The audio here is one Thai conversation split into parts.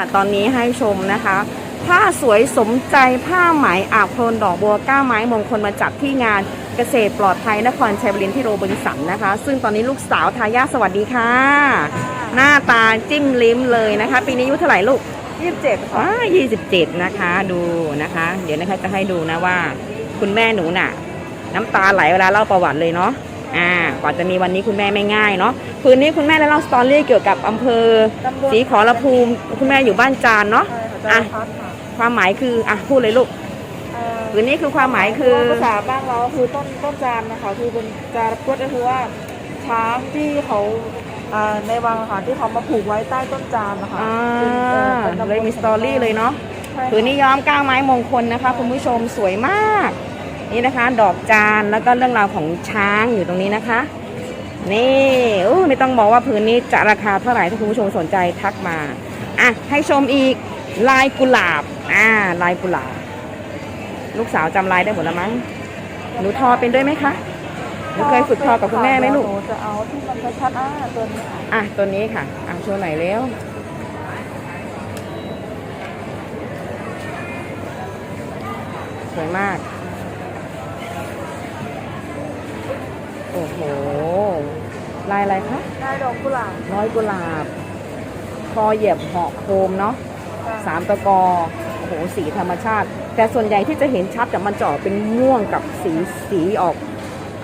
อะตอนนี้ให้ชมนะคะ ผ้าสวยสมใจผ้าไหมอาบโคลนดอกบัวก้าไม้มงคลมาจัดที่งานเกษตรปลอดภัยนครชัยบุรีที่โรบินสันนะคะ ซึ่งตอนนี้ลูกสาวทายาทสวัสดีค่ะ หน้าตาจิ้มลิ้มเลยนะคะ ปีนี้อายุเท่าไหร่ลูกยี่สิบเจ็ดค่ะว้า27นะคะดูนะคะ เดี๋ยวนะคะจะให้ดูนะว่า คุณแม่หนูน่ะ น้ำตาไหลเวลาเล่าประวัติเลยเนาะ อ่ากว่าจะมีวันนี้คุณแม่ไม่ง่ายเนาะคืนนี้คุณแม่ได้เล่าสตอรี่เกี่ยวกับอำเภอตำบลศรีขอรภูมิคุณแม่อยู่บ้านจานเนาะใช่ค่ะจารพัฒน์ค่ะความหมายคืออะพูดเลยลูกเอ่อคืนนี้คือความหมายคือภาษาบ้านเราคือต้นต้นจามนะคะคือเป็นจารพุทธก็คือว่าช้างที่เขาอ่าในวังค่ะที่เขามาผูกไว้ใต้ต้นจามนะคะอ่าเป็นเอ่อเป็นตำบเลยมีสตอรี่เลยเนาะใช่ค่ะผืนนี้ย้อมก้างไม้มงคลนะคะ คุณผู้ชมสวยมาก นี่นะคะ ดอกจานแล้วก็เรื่องราวของช้างอยู่ตรงนี้นะคะ นี่อู้ไม่ต้องบอกว่าผืนนี้จะราคาเท่าไหร่ถ้าคุณผู้ชมสนใจทักมาอะให้ชมอีกลายกุหลาบอ่าลายกุหลาบ ลูกสาวจำลายได้หมดแล้วมั้งหนูทอเป็นด้วยไหมคะหนูเคยฝึกทอกับคุณแม่ไหมลูกหนูจะเอาที่มันชัดๆอ่าตัวนี้ค่ะอะตัวนี้ค่ะอะโชว์หน่อยเร็วสวยมาก อ้โห ลายอะไรคะได้ดอกกุหลาบร้อยกุหลาบ คอเหยียบเหาะโคมเนาะสามตะกอโอ้โหสีธรรมชาติ แต่ส่วนใหญ่ที่จะเห็นชัดแต่มันจะออกเป็นม่วงกับสีสีออก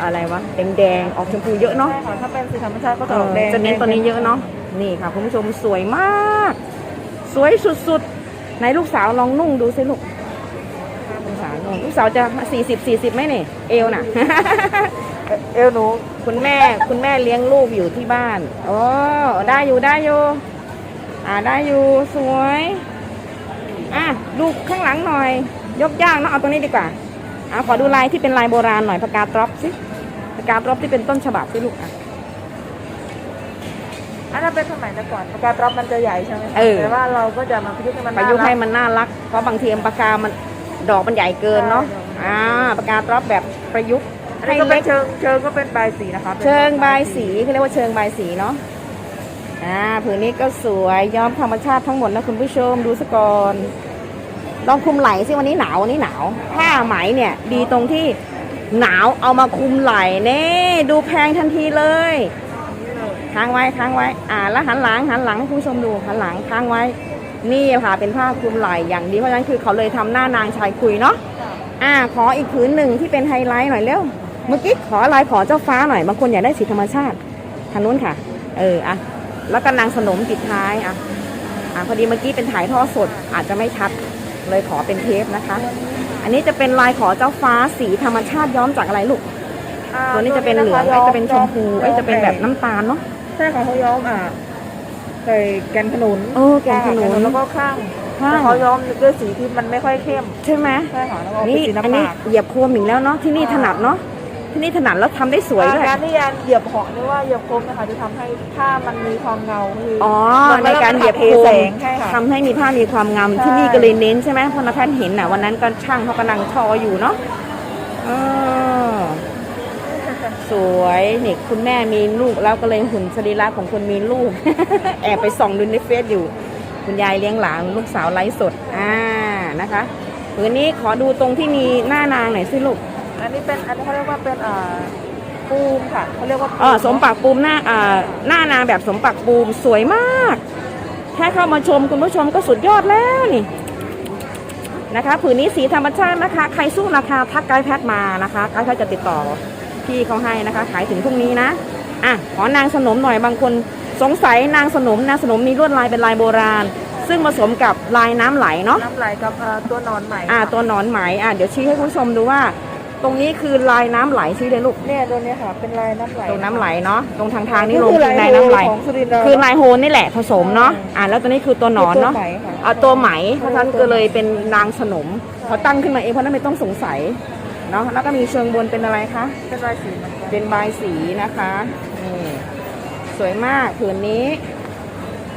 อะไรวะแดงๆออกชมพูเยอะเนาะใช่ค่ะถ้าเป็นสีธรรมชาติก็จะเอออกอแดงจะเน้นตัวนี้เยอะเนาะนี่ค่ะคุณผู้ชมสวยมาก สวยสุดๆไหนลูกสาวลองนุ่งดูสิลูกลูกสาวนุ่งลูกสาวจะสี่สิบสี่สิบไหมเนี่ยเอวน่ะ เอวหนูคุณแม่คุณแม่เลี้ยงลูกอยู่ที่บ้านโอ้ได้อยู่ได้อยู่อ่าได้อยู่สวยอะดูข้างหลังหน่อย ยกย่างเนาะเอาตรงนี้ดีกว่าอะขอดูลายที่เป็นลายโบราณหน่อยปากกาดรอปสิปากกาดรอปที่เป็นต้นฉบับสิลูกอะอันนั้นเป็นสมัยแต่ก่อนปากการับมันจะใหญ่ใช่ไหมคะเออแต่ว่าเราก็จะมาประยุกต์ให้มันประยุกต์ให้น่ารักมันน่ารักเพราะบางทีปากกามันดอกมันใหญ่เกินเนาะใช่อ่าปากกาดรอปแบบประยุกต์อัน ให้นี้ก็เป็เล็นกเชิงเชิงก็เป็นใบายสีนะคะป็นเชิงบายสีเขาเรียกว่าเชิงบายสีเนาะอ่าผืนนี้ก็สวยย้อมธรรมชาติทั้งหมดนะคุณผู้ชมดูสกอน ลองคลุมไหล่สิวันนี้หนาววันนี้หนาวผ้าไหมเนี่ย ดีตรงที่หนาวเอามาคลุมไหล่เน่ดูแพงทันทีเลยค้างไว้ค้างไว้ อ่า แล้วหันหลังหันหลังให้คุณผู้ชมดูหันหลังค้างไว้ นี่ค่ะเป็นผ้าคลุมไหล่อย่างดีเพราะฉะนั้นคือเขาเลยทำหน้านางชายคุยเนาะอ่าขออีกผืนหนึ่งที่เป็นไฮไลท์หน่อยเร็ว เมื่อกี้ขอลายขอเจ้าฟ้าหน่อยบางคนอยากได้สีธรรมชาติทางนู้นค่ะ เอออะแล้วก็นางสนมติดท้ายอะอะพอดีเมื่อกี้เป็นถ่ายทอดสดอาจจะไม่ชัดเลยขอเป็นเทปนะคะ อันนี้จะเป็นลายขอเจ้าฟ้าสีธรรมชาติย้อมจากอะไรลูกอ่าตัวนี้จะเป็นเหลืองคไอ้จะเป็นชมพูย้อไอ้จะเป็นแบบน้ำตาลเนาะใช่ค่ะเขาย้อมอ่าใส่แกนขนุนเออแกนขนุนแล้วก็ข้างข้างแต่เขาย้อมด้วยสีที่มันไม่ค่อยเข้ม ใช่ไหมใช่ค่ะแล้วก็เป็นนี่สีอันน้ำนี้ตาลเหยียบโคมอีกแล้วเนาะที่นี่ถนัดเนาะ ที่นี่ถนัดแล้วทำได้สวยด้วย การที่ยานเหยียบเหาะหรือว่าเหยียบโคมนะคะจะทำให้ผ้ามันมีความเงาคืออ๋อมันในไม่การเหยียบเทโคแสมงใช่ค่ะ ทำให้มีผ้ามีความงามใช่ ที่นี่ก็เลยเน้นใช่ไหมเพราะนักท่านเห็นน่ะวันนั้นก็ช่างเขากำลังทออยู่เนาะเออสวยนี่คุณแม่มีลูกแล้วก็เลยหุ่นสรีระของคนมีลูก แอบไปส่องดูในเฟซอยู่ คุณยายเลี้ยงหลานลูกสาวไลฟ์สดอ่านะคะผืนนี้ขอดูตรงที่มีหน้านางหน่อยสิลูก อันนี้เป็นอันนี้เขาเรียกว่าเป็นอ่าปูมค่ะเขาเรียกว่าปูเออสมปักปูมหน้าอ่าหน้านางแบบสมปักปูมสวยมาก แค่เข้ามาชมคุณผู้ชมก็สุดยอดแล้วนี่นะคะผืนนี้สีธรรมชาตินะคะ ใครสู้ราคาทักไกด์แพทมานะคะไกด์แพทจะติดต่อพี่เขาให้นะคะ ขายถึงพรุ่งนี้นะอะขอนางสนมหน่อยบางคนสงสัยนางสนมนางสนมมีลวดลายเป็นลายโบราณ ซึ่งผสมกับลายน้ำไหลเนาะน้ำไหลกับอ่าตัวนอนใหม่อ่าตัวหนอนไหมอะเดี๋ยวชี้ให้คุณผู้ชมดูว่า ตรงนี้คือลายน้ำไหลชี้เลยลูกเนี่ยตัวเนี้ยค่ะ เป็นลายน้ำไหล ตรงน้ำไหลเนาะตรงทางทางนี่นี่ลงคือคือลาลายยน้ำไหล ของสุรินทร์เรา คือลายโฮนนี่แหละผสมเนาะอืมอ่าแล้วตัวนี้คือตัวหนอนเนาะตัวไหมค่ะ อ่าตัวไหมเพราะฉะนั้นก็เลยเป็นนางสนมเขาตั้งขึ้นมาเองเพราะฉะนั้นไม่ต้องสงสัยเนาะแล้วก็มีเชิงบนเป็นอะไรคะ เป็นลายสีเหมือนกันเป็นบายสีนะคะนี่สวยมากผืนนี้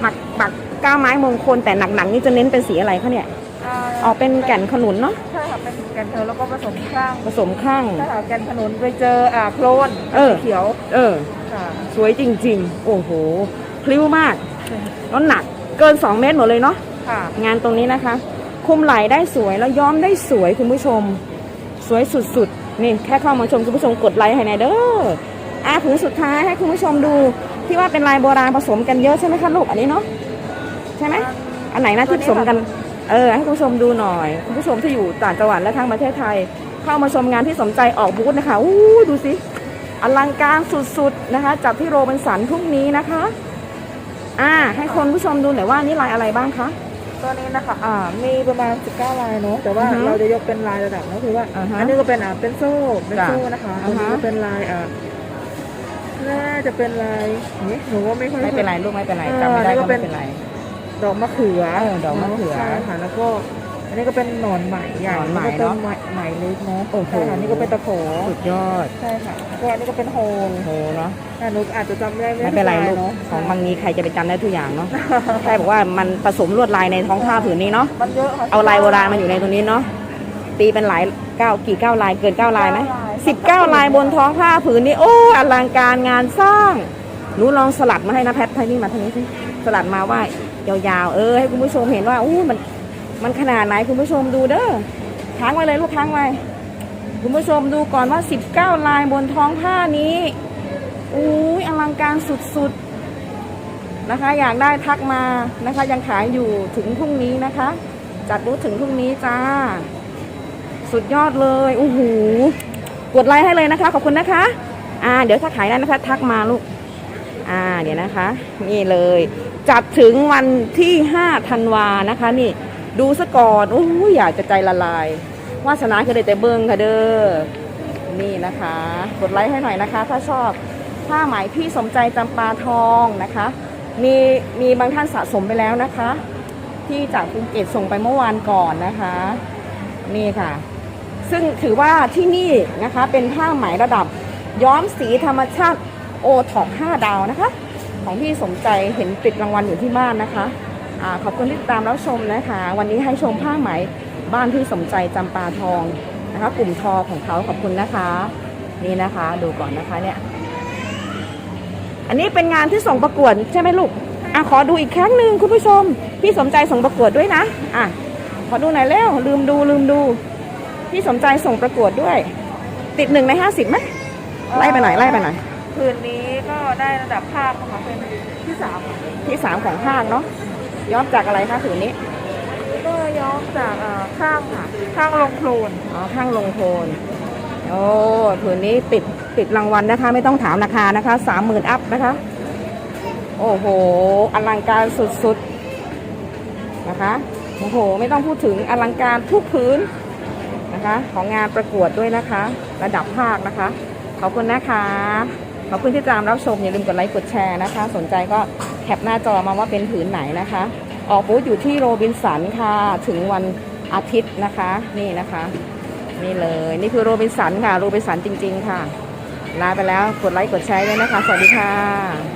หมักปักก้าไม้มงคลแต่หนักๆนี่จะเน้นเป็นสีอะไรคะเนี่ย อ่าออกเป็นแก่นขนุนเนาะใช่ค่ะ เป็นแกนเทลแล้วก็ผสมข้างผสมข้างใช่ค่ะแกนขนุนไปเจออ่าโคลนเออสีเขียว เออ ค่ะ สวยจริง ๆ โอ้โห พลิ้วมากแล้วหนักเกิน 2 เมตรหมดเลยเนาะคค่ะ งานตรงนี้นะคะ คุมไหล่ได้สวยแล้วย้อมได้สวยคุณผู้ชม สวยสุดๆ นี่แค่เข้ามาชมคุณผู้ชมกดไลค์ให้หน่อยเด้ออะผืนสุดท้ายให้คุณผู้ชมดูที่ว่าเป็นลายโบราณผสมกันเยอะใช่ไหมคะลูกอันนี้เนาะใช่ไหมอันไหนนะที่ผสมกัน เออให้คุณผู้ชมดูหน่อย คุณผู้ชมที่อยู่ต่างจังหวัดและทั้งประเทศไทย เข้ามาชมงานที่สมใจออกบูธนะคะอู้ดูสิอลังการสุดๆนะคะจับที่โรบินสันพรุ่งนี้นะคะ อ่า ให้คนผู้ชมดูหน่อยว่านี่ลายอะไรบ้างคะตัวนี้นะคะ อ่า มีประมาณ 19 ลายเนาะ แต่ว่าอือฮึเราจะยกเป็นลายระดับเนาะคือว่า อ่าฮะอันนี้ก็เป็นอ่า เป็นโซ่ เป็นจ้ะโซ่นะคะตัอ่าวนี้ฮะก็เป็นลายอ่า น่าจะเป็นลายนี่หนูว่าไม่ค่อยไม่เป็นไรลูกไม่เป็นไรเออจำไม่ได้นี่ก็ก็เป็ไม่นเป็นไร ดอกมะเขือเออดอกมะเขือใช่ค่ะ แล้วก็ อันนี้ก็เป็นหนอนไหมใหญ่หนอนไหมแล้วก็เนาะเป็นไหมไหมเล็กเนาะโอ้โห ใช่ค่ะนี่ก็เป็นตะโขสุดยอดใช่ค่ะแล้วก็อันนี้ก็เป็นโฮลโหเนาะอ่าหนูอาจจะจำไม่ได้ไม่เป็นไรลูกเนาะของบางนี้ใครจะไปจำได้ทุกอย่างเนาะใช่บอกว่ามันผสมลวดลายในท้องผ้าผืนนี้เนาะมันเยอะค่ะ เอาลายโบราณมาอยู่ในตรงนี้เนาะตีเป็นหลายเก้ากี่เก้าลายเกินเก้าลายไหมเก้าลาย สิบเก้าลายบนท้องผ้าผืนนี้โอ้อลังการงานสร้างหนูลองสลัดมาให้นะแพทไทนี่มาทางนี้สิสลัดมาว่า ยาวๆ เออให้คุณผู้ชมเห็นว่าอู้มันมันขนาดไหนคุณผู้ชมดูเด้อค้างไว้เลยลูกค้างไว้ คุณผู้ชมดูก่อนว่า 19 ลายบนท้องผ้านี้อุ้ยอลังการสุดๆนะคะ อยากได้ทักมานะคะ ยังขายอยู่ถึงพรุ่งนี้นะคะ จัดบูธถึงพรุ่งนี้จ้า สุดยอดเลยโอ้โหกดไลค์ให้เลยนะคะ ขอบคุณนะคะ อ่า เดี๋ยวถ้าขายได้นะคะ ทักมาลูก อ่า เดี๋ยวนะคะ นี่เลย จัดถึงวันที่ 5 ธันวานะคะ นี่ดูซะก่อนโอ้ยอยากจะใจละลายวาสนาคือได้แต่เบิงค่ะเด้อนี่นะคะ กดไลค์ให้หน่อยนะคะ ถ้าชอบผ้าไหมพี่สมใจจำปาทองนะคะ มีมีบางท่านสะสมไปแล้วนะคะ ที่จากภูเก็ตส่งไปเมื่อวานก่อนนะคะ นี่ค่ะ ซึ่งถือว่าที่นี่นะคะเป็นผ้าไหมระดับย้อมสีธรรมชาติโอท็อป5ดาวนะคะ ของพี่สมใจเห็นติดรางวัลอยู่ที่บ้านนะคะอาขอบคุณที่ติดตามรับชมนะคะ วันนี้ให้ชมผ้าไหมบ้านพี่สมใจจำปาทองนะคะ กลุ่มทอของเขาขอบคุณนะคะ นี่นะคะดูก่อนนะคะเนี่ย อันนี้เป็นงานที่ส่งประกวดใช่ไหมลูกอะขอดูอีกครั้งหนึ่งคุณผู้ชม พี่สมใจส่งประกวดด้วยนะอะขอดูหน่อยแล้วลืมดูลืมดู พี่สมใจส่งประกวดด้วย ติดหนึ่งในห้าสิบไหมไล่ไปหน่อยไล่ไปหน่อย คืนนี้ก็ได้ระดับภาคนะคะเป็นที่สามที่สามของภาคเนาะย้อมจากอะไรคะผืนนี้ก็ย้อมจากอ่าข้างค่ะข้างลงโคลนอ๋อข้างลงโทนโอ้ผืนนี้ติดติดรางวัลนะคะ ไม่ต้องถามราคานะคะสามหมื่นอัพนะคะ โอ้โหอลังการสุดๆนะคะโอ้โห ไม่ต้องพูดถึงอลังการทุกพื้นนะคะ ของงานประกวดด้วยนะคะ ระดับภาคนะคะ ขอบคุณนะคะ ขอบคุณที่ตามรับชมอย่าลืมกดไลค์กดแชร์นะคะ สนใจก็แคปหน้าจอมาว่าเป็นผืนไหนนะคะ ออกบูธอยู่ที่โรบินสันค่ะ ถึงวันอาทิตย์นะคะ นี่นะคะ นี่เลยนี่คือโรบินสันค่ะ โรบินสันจริง ๆ ค่ะลาไปแล้วกดไลค์กดแชร์ด้วยนะคะ สวัสดีค่ะ